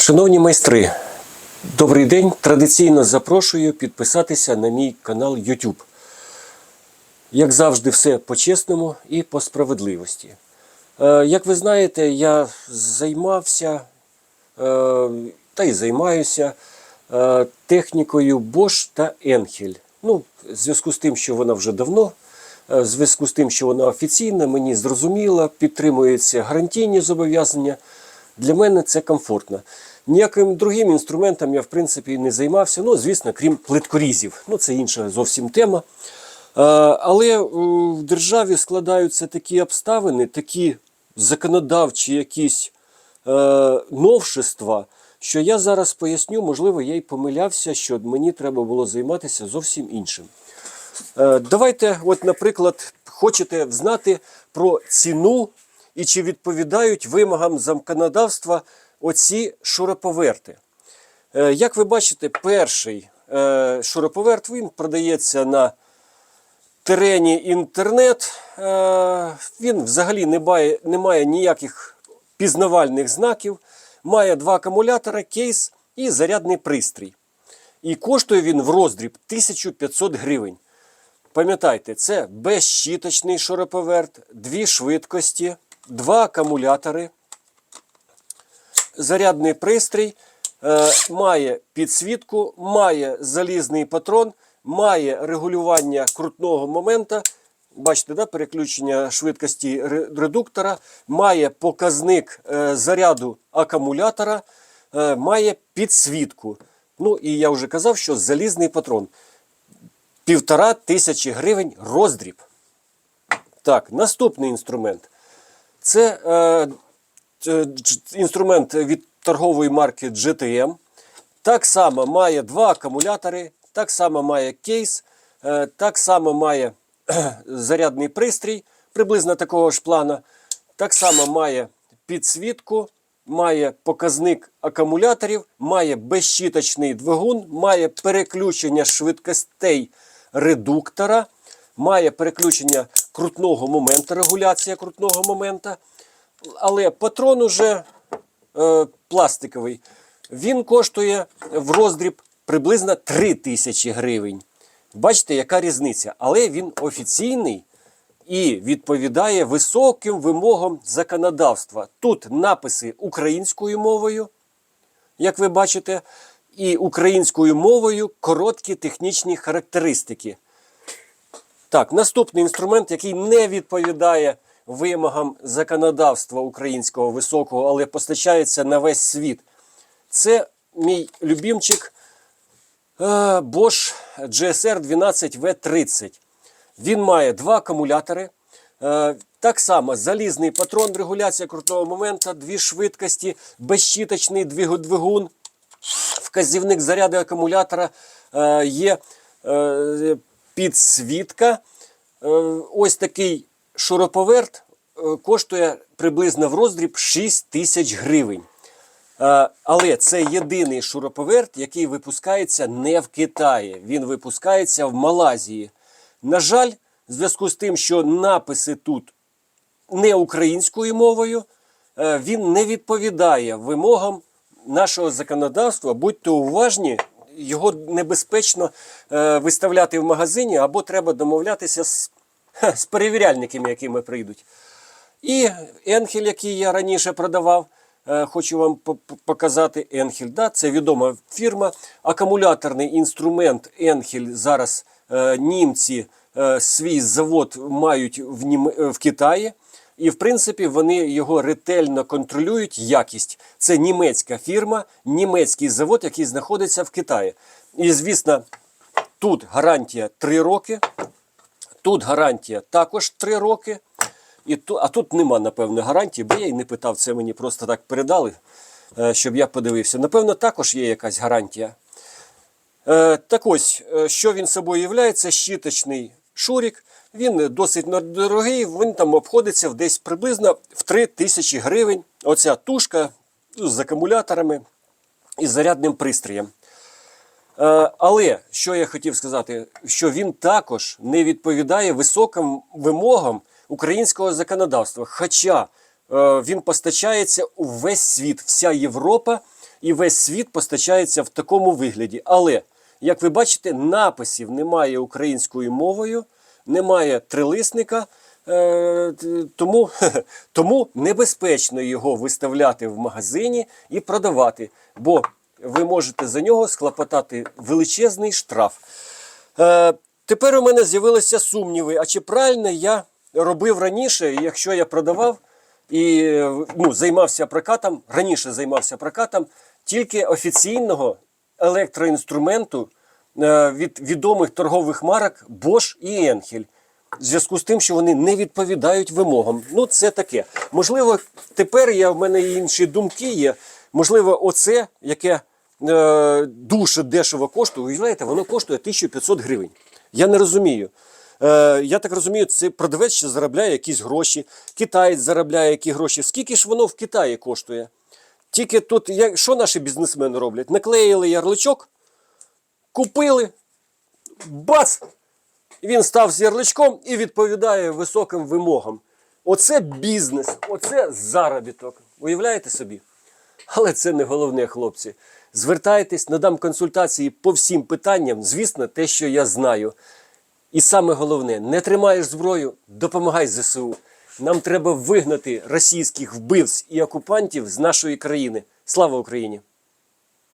Шановні майстри, добрий день. Традиційно запрошую підписатися на мій канал YouTube. Як завжди, все по-чесному і по справедливості. Е, Як ви знаєте, я займався е, та й займаюся е, технікою Bosch та Enhel. Ну, в зв'язку з тим, що вона вже давно, в зв'язку з тим, що вона офіційна, мені зрозуміла, підтримуються гарантійні зобов'язання. Для мене це комфортно. Ніяким другим інструментом я, в принципі, не займався. Ну, звісно, крім плиткорізів. Ну, це інша зовсім тема. Е, Але в державі складаються такі обставини, такі законодавчі якісь е, новшества, що я зараз поясню, можливо, я й помилявся, що мені треба було займатися зовсім іншим. Е, Давайте, от, наприклад, хочете знати про ціну і чи відповідають вимогам законодавства оці шуруповерти. Е, Як ви бачите, перший е, шуруповерт він продається на терені інтернет. Е, Він взагалі не має, не має ніяких пізнавальних знаків, має два акумулятори, кейс і зарядний пристрій. І коштує він в роздріб 1500 гривень. Пам'ятайте, це безщіточний шуруповерт, дві швидкості, два акумулятори, зарядний пристрій, е, має підсвітку, має залізний патрон, має регулювання крутного моменту. Бачите, да, переключення швидкості редуктора, має показник е, заряду акумулятора, е, має підсвітку. Ну і я вже казав, що залізний патрон. Півтора тисячі гривень роздріб. Так, наступний інструмент. Це е, інструмент від торгової марки GTM. Так само має два акумулятори, так само має кейс, е, так само має зарядний пристрій приблизно такого ж плана. Так само має підсвітку, має показник акумуляторів, має безщіточний двигун, має переключення швидкостей редуктора, має переключення крутного моменту, регуляція крутного моменту. Але патрон уже е, пластиковий. Він коштує в роздріб приблизно 3 тисячі гривень. Бачите, яка різниця? Але він офіційний і відповідає високим вимогам законодавства. Тут написи українською мовою, як ви бачите, і українською мовою короткі технічні характеристики. Так, наступний інструмент, який не відповідає вимогам законодавства українського високого, але постачається на весь світ. Це мій любімчик е, Bosch GSR 12V30. Він має два акумулятори. Е, Так само залізний патрон, регуляція крутого моменту, дві швидкості, безщіточний двигун, вказівник заряду акумулятора, е, є підсвітка. Ось такий шуруповерт е, коштує приблизно в роздріб 6 тисяч гривень. Е, Але це єдиний шуруповерт, який випускається не в Китаї. Він випускається в Малайзії. На жаль, в зв'язку з тим, що написи тут не українською мовою, е, він не відповідає вимогам нашого законодавства. Будьте уважні, його небезпечно виставляти в магазині або треба домовлятися з, з перевіряльниками, якими прийдуть. І Енхель, який я раніше продавав, е, хочу вам по- по- показати Енхель. Да, це відома фірма. Акумуляторний інструмент Енхель зараз е, німці е, свій завод мають в, Нім... в Китаї. І, в принципі, вони його ретельно контролюють якість. Це німецька фірма, німецький завод, який знаходиться в Китаї. І, звісно, тут гарантія 3 роки. Тут гарантія також 3 роки. І ту, а тут нема, напевно, гарантії, бо я й не питав, це мені просто так передали, е, щоб я подивився. Напевно, також є якась гарантія. Е, Так ось, е, що він собою являє, це щіточний шурік. Він досить дорогий, він там обходиться в десь приблизно в 3 тисячі гривень. Оця тушка з акумуляторами і зарядним пристроєм. Е, Але що я хотів сказати, що він також не відповідає високим вимогам українського законодавства. Хоча е, він постачається у весь світ, вся Європа і весь світ постачається в такому вигляді. Але, як ви бачите, написів немає українською мовою, немає трилисника. Е, тому, тому небезпечно його виставляти в магазині і продавати, бо ви можете за нього склопотати величезний штраф. Е, тепер у мене з'явилися сумніви, а чи правильно я робив раніше, якщо я продавав і ну, займався прокатом, раніше займався прокатом тільки офіційного електроінструменту е, від відомих торгових марок Bosch і Enhel. В зв'язку з тим, що вони не відповідають вимогам. Ну, це таке. Можливо, тепер я, в мене інші думки є. Можливо, оце, яке е, дуже дешево коштує, уявляєте, воно коштує 1500 гривень. Я не розумію. Е, я так розумію, це продавець ще заробляє якісь гроші, китаєць заробляє які гроші. Скільки ж воно в Китаї коштує? Тільки тут, як, що наші бізнесмени роблять? Наклеїли ярличок, купили, бац! Він став з ярличком і відповідає високим вимогам. Оце бізнес, оце заробіток. Уявляєте собі? Але це не головне, хлопці. Звертайтесь, надам консультації по всім питанням, звісно, те, що я знаю. І саме головне, не тримаєш зброю, допомагай ЗСУ. Нам треба вигнати російських вбивць і окупантів з нашої країни. Слава Україні!